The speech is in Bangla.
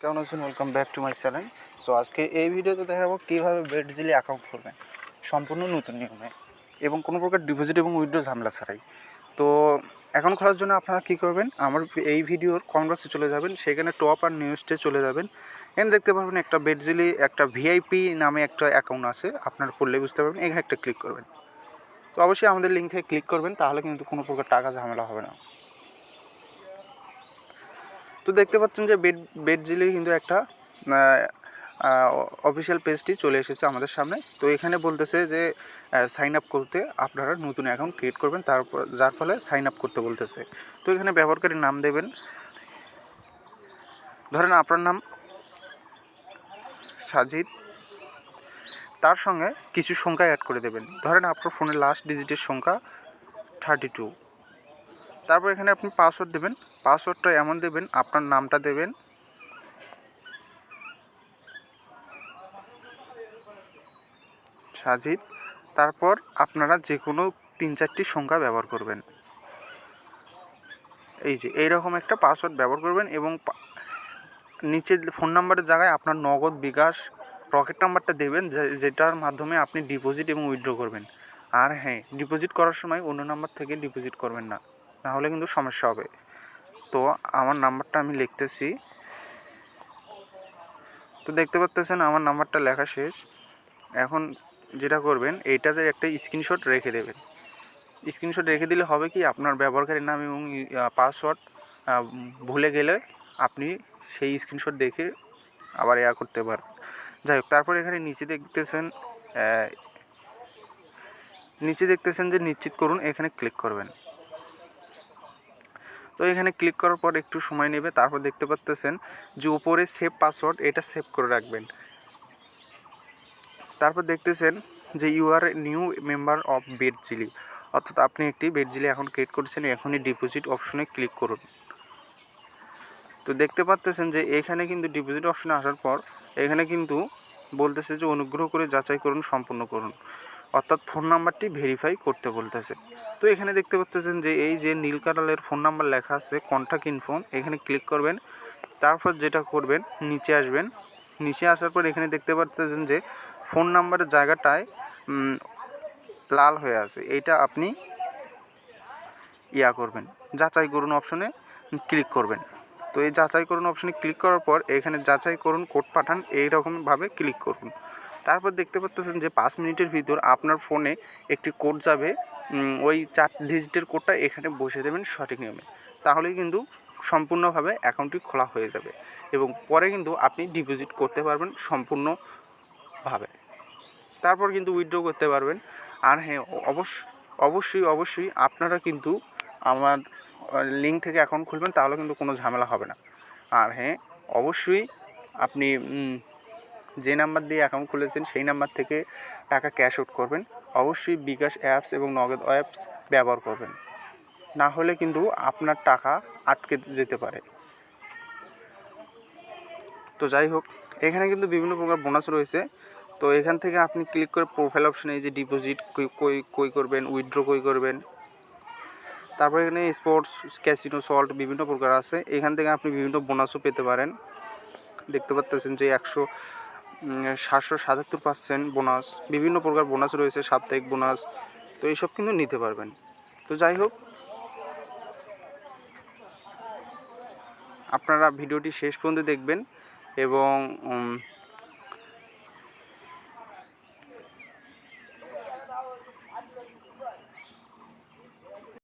কেমন আছেন? Welcome back to my channel so আজকে এই ভিডিওতে দেখাবো কীভাবে বেড জিলি অ্যাকাউন্ট করবেন সম্পূর্ণ নতুন নিয়মে। এবং কোনো প্রকার ডিপোজিট এবং উইথড্র ঝামেলা ছাড়াই। তো অ্যাকাউন্ট খোলার জন্য আপনারা কী করবেন? আমার এই ভিডিওর কমেন্ট বক্সে চলে যাবেন। সেখানে টপ আর নিউজটে চলে যাবেন। এখানে দেখতে পারবেন একটা বেড জিলি একটা ভিআইপি নামে একটা অ্যাকাউন্ট আছে। আপনার পড়লে বুঝতে পারবেন। এখানে একটা ক্লিক করবেন। তো, অবশ্যই আমাদের লিঙ্ক ক্লিক করবেন। তাহলে কিন্তু কোনো প্রকার টাকা ঝামেলা হবে না। তো দেখতে পাচ্ছেন যে বেড বেড জিলির কিন্তু একটা অফিসিয়াল পেজটি চলে এসেছে আমাদের সামনে। তো এখানে বলতেছে যে সাইন আপ করতে আপনারা নতুন অ্যাকাউন্ট ক্রিয়েট করবেন, তারপর, যার ফলে সাইন আপ করতে বলতেছে। তো এখানে ব্যবহারকারীর নাম দেবেন। ধরেন আপনার নাম সাজিদ। তার সঙ্গে কিছু সংখ্যা অ্যাড করে দেবেন। ধরেন আপনার ফোনের লাস্ট ডিজিটের সংখ্যা থার্টি টু তারপর এখানে আপনি পাসওয়ার্ড দেবেন। পাসওয়ার্ডটা এমন দেবেন, আপনার নামটা দেবেন। সাজিদ, তারপর আপনারা যে কোনো তিন চারটি সংখ্যা ব্যবহার করবেন। এই যে, এইরকম একটা পাসওয়ার্ড ব্যবহার করবেন এবং নিচের ফোন নাম্বারের জায়গায় আপনার নগদ, বিকাশ রকেট নাম্বারটা দেবেন যেটার মাধ্যমে আপনি ডিপোজিট এবং উইথড্র করবেন। আর হ্যাঁ ডিপোজিট করার সময় অন্য নাম্বার থেকে ডিপোজিট করবেন না। নাহলে কিন্তু সমস্যা হবে। তো আমার নাম্বারটা আমি লিখতেছি। তো দেখতে পাচ্তেছেন আমার নাম্বারটা লেখা শেষ। এখন যেটা করবেন, এইটাতে একটা স্ক্রিনশট রেখে দেবেন। স্ক্রিনশট রেখে দিলে হবে কি, আপনার ব্যবহারকারীর নাম এবং পাসওয়ার্ড ভুলে গেলে আপনি সেই স্ক্রিনশট দেখে আবার ইয়া করতে পারবেন। যাই হোক, তারপর এখানে নিচে দেখতেছেন নিচে দেখতেছেন যে নিশ্চিত করুন, এখানে ক্লিক করবেন। তো এখানে ক্লিক করার পর একটু সময় নেবে। তারপর দেখতে পাচ্তেছেন যে উপরে সেভ পাসওয়ার্ড এটা সেভ করে রাখবেন। তারপর দেখতেছেন যে you are new member of bed জিলি অর্থাৎ আপনি একটি বেড জিলি এখন ক্রিয়েট করেছেন, এখনই ডিপোজিট অপশনে ক্লিক করুন। তো দেখতে পাচ্তেছেন যে এখানে কিন্তু ডিপোজিট অপশনে আসার পর, এখানে কিন্তু বলতেছে যে অনুগ্রহ করে যাচাই করুন, সম্পূর্ণ করুন। অর্থাৎ ফোন নাম্বারটি ভেরিফাই করতে বলতেছে। তো এখানে দেখতে পাচ্তেছেন যে এই যে নীল কালারের ফোন নাম্বার লেখা আছে কন্ট্যাক্ট ইনফর্ম এখানে ক্লিক করবেন। তারপর যেটা করবেন, নিচে আসবেন। নিচে আসার পর এখানে দেখতে পাচ্তেছেন যে ফোন নাম্বারের জায়গাটায় লাল হয়ে আছে। এইটা আপনি ইয়া করবেন। যাচাই করুন অপশনে ক্লিক করবেন। তো এই যাচাই করুন অপশনে ক্লিক করার পর এখানে যাচাই করুন কোড পাঠান, এইরকমভাবে ক্লিক করুন। তারপর দেখতে পাচ্তেছেন যে পাঁচ মিনিটের ভিতর আপনার ফোনে একটি কোড যাবে। ওই চার ডিজিটের কোডটা এখানে বসে দেবেন সঠিক নিয়মে। তাহলেই কিন্তু সম্পূর্ণভাবে অ্যাকাউন্টটি খোলা হয়ে যাবে এবং পরে কিন্তু আপনি ডিপোজিট করতে পারবেন সম্পূর্ণভাবে। তারপর কিন্তু উইথড্র করতে পারবেন। আর হ্যাঁ অবশ্য অবশ্যই অবশ্যই আপনারা কিন্তু আমার লিঙ্ক থেকে অ্যাকাউন্ট খুলবেন, তাহলে কিন্তু কোনো ঝামেলা হবে না। আর হ্যাঁ অবশ্যই আপনি যে নাম্বার দিয়ে অ্যাকাউন্ট খুলেছেন, সেই নাম্বার থেকে টাকা ক্যাশ আউট করবেন। অবশ্যই বিকাশ অ্যাপস এবং নগদ অ্যাপস ব্যবহার করবেন। না হলে কিন্তু আপনার টাকা আটকে যেতে পারে। তো যাই হোক, এখানে কিন্তু বিভিন্ন প্রকার বোনাস রয়েছে। তো এখান থেকে আপনি ক্লিক করে প্রোফাইল অপশনে এই যে ডিপোজিট কই কই করবেন উইথড্র কই করবেন। তারপর এখানে স্পোর্টস ক্যাসিনো সল্ট বিভিন্ন প্রকার আছে। এখান থেকে আপনি বিভিন্ন বোনাসও পেতে পারেন। দেখতে পাচ্তেছেন যে একশো সাতশো সাতাত্তর পার্সেন্ট বোনাস বিভিন্ন প্রকার বোনাস রয়েছে, সাপ্তাহিক বোনাস তো এইসব কিন্তু নিতে পারবেন। তো যাই হোক, আপনারা ভিডিওটি শেষ পর্যন্ত দেখবেন এবং